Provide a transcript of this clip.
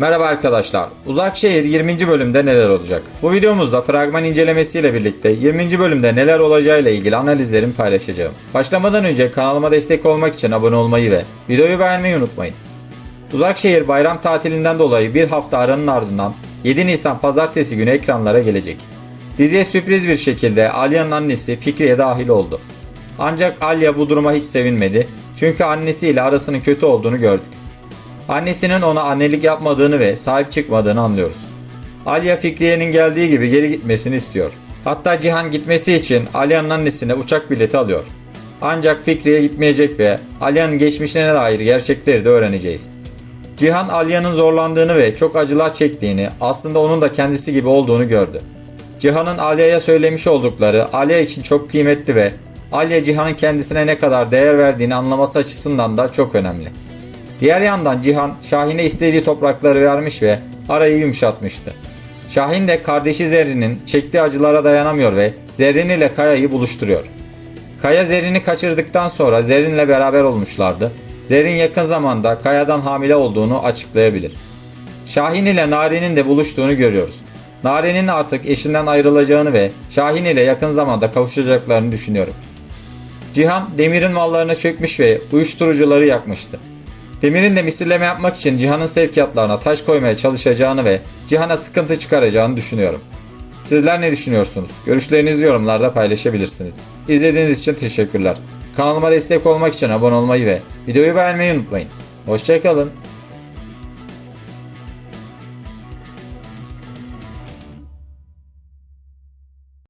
Merhaba arkadaşlar. Uzak Şehir 20. bölümde neler olacak? Bu videomuzda fragman incelemesiyle birlikte 20. bölümde neler olacağıyla ilgili analizlerimi paylaşacağım. Başlamadan önce kanalıma destek olmak için abone olmayı ve videoyu beğenmeyi unutmayın. Uzak Şehir bayram tatilinden dolayı bir hafta aranın ardından 7 Nisan pazartesi günü ekranlara gelecek. Diziye sürpriz bir şekilde Alya'nın annesi Fikriye dahil oldu. Ancak Alya bu duruma hiç sevinmedi çünkü annesiyle arasının kötü olduğunu gördük. Annesinin ona annelik yapmadığını ve sahip çıkmadığını anlıyoruz. Alya Fikriye'nin geldiği gibi geri gitmesini istiyor. Hatta Cihan gitmesi için Alya'nın annesine uçak bileti alıyor. Ancak Fikriye gitmeyecek ve Alya'nın geçmişine dair gerçekleri de öğreneceğiz. Cihan Alya'nın zorlandığını ve çok acılar çektiğini, aslında onun da kendisi gibi olduğunu gördü. Cihan'ın Alya'ya söylemiş oldukları Alya için çok kıymetli ve Alya Cihan'ın kendisine ne kadar değer verdiğini anlaması açısından da çok önemli. Diğer yandan Cihan Şahin'e istediği toprakları vermiş ve arayı yumuşatmıştı. Şahin de kardeşi Zerrin'in çektiği acılara dayanamıyor ve Zerrin ile Kaya'yı buluşturuyor. Kaya Zerrin'i kaçırdıktan sonra Zerrin'le beraber olmuşlardı. Zerrin yakın zamanda Kaya'dan hamile olduğunu açıklayabilir. Şahin ile Nari'nin de buluştuğunu görüyoruz. Nari'nin artık eşinden ayrılacağını ve Şahin ile yakın zamanda kavuşacaklarını düşünüyorum. Cihan Demir'in mallarına çökmüş ve uyuşturucuları yakmıştı. Demir'in de misilleme yapmak için Cihan'ın sevkiyatlarına taş koymaya çalışacağını ve Cihan'a sıkıntı çıkaracağını düşünüyorum. Sizler ne düşünüyorsunuz? Görüşlerinizi yorumlarda paylaşabilirsiniz. İzlediğiniz için teşekkürler. Kanalıma destek olmak için abone olmayı ve videoyu beğenmeyi unutmayın. Hoşçakalın.